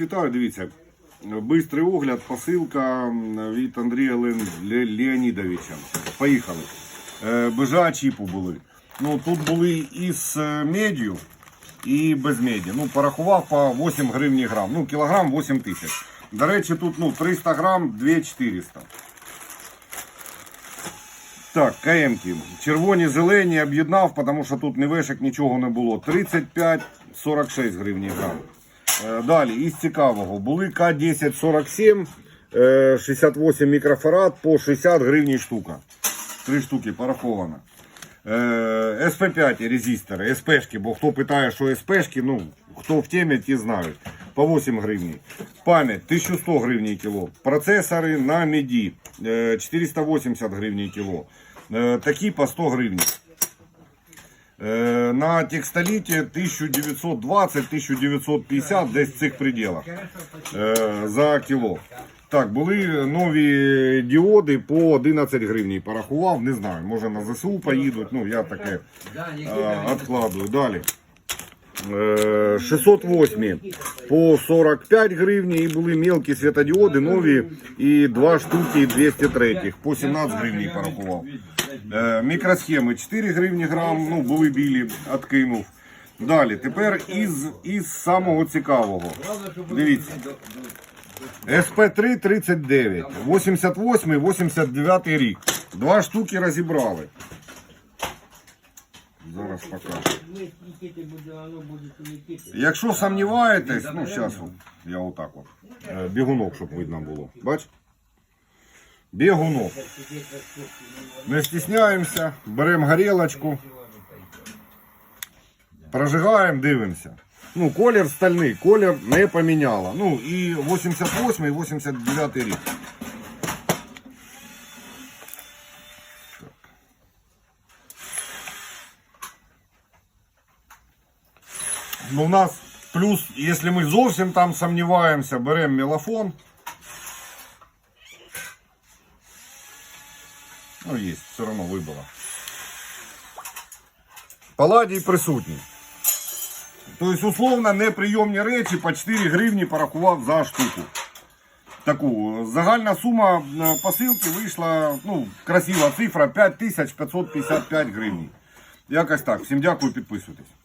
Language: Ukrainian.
Вітаю, дивіться. Бистрий огляд, посилка від Андрія Леонідовича. Поїхали. Е, Бежа чіпу були. Ну, тут були із е, медію і без меді. Ну, порахував по 8 гривні грам. Ну, кілограм 8 тисяч. До речі, тут ну, 300 грам 2400. Так, КМки. Червоні, зелені об'єднав, тому що тут ні вешок, нічого не було. 35-46 гривень грам. Е, Далі, із цікавого, були К1047, е, 68 мікрофарад по 60 гривень штука. Три штуки пораховано. Е, СП5 резистори, СПшки, бо хто питає, що СПшки, ну, хто в темі, ті знають. По 8 гривень. Пам'ять 1100 гривень кіло. Процесори на меді е, 480 гривень кіло. Е, Такі по 100 гривень. Е, На текстоліті 1920-1950, десь в цих пределах е, за кіло. Так, були нові діоди по 11 гривень. Порахував, не знаю, може на ЗСУ поїдуть, ну я таке е, відкладую. Далі. Е, 608 по 45 гривень і були мелкі світодіоди нові і два штуки 203 по 17 гривень порахував. Е, Мікросхеми 4 гривні грам, ну були білі, откинув. Далі, тепер із, із самого цікавого. Дивіться. СП3 39, 88, 89 рік. Два штуки розібрали. Зараз покажу. Якщо сумніваєтесь, ну зараз я отак от. е, Бігунок, щоб видно було. Бач? Бігунок. Не стісняємося, беремо горілочку, прожигаємо, дивимося. Ну, колір стальний, колір не поміняло. Ну і 88 і 89 рік. Ну, у нас плюс, якщо ми зовсім там сумніваємося, беремо мелофон. Ну, є, все одно вибило. Паладій присутній. Тобто, условно, неприйомні речі по 4 гривні порахував за штуку. Таку загальна сума е, посилки вийшла, ну, красива цифра 5555 гривень. Якось так. Всім дякую, підписуйтесь.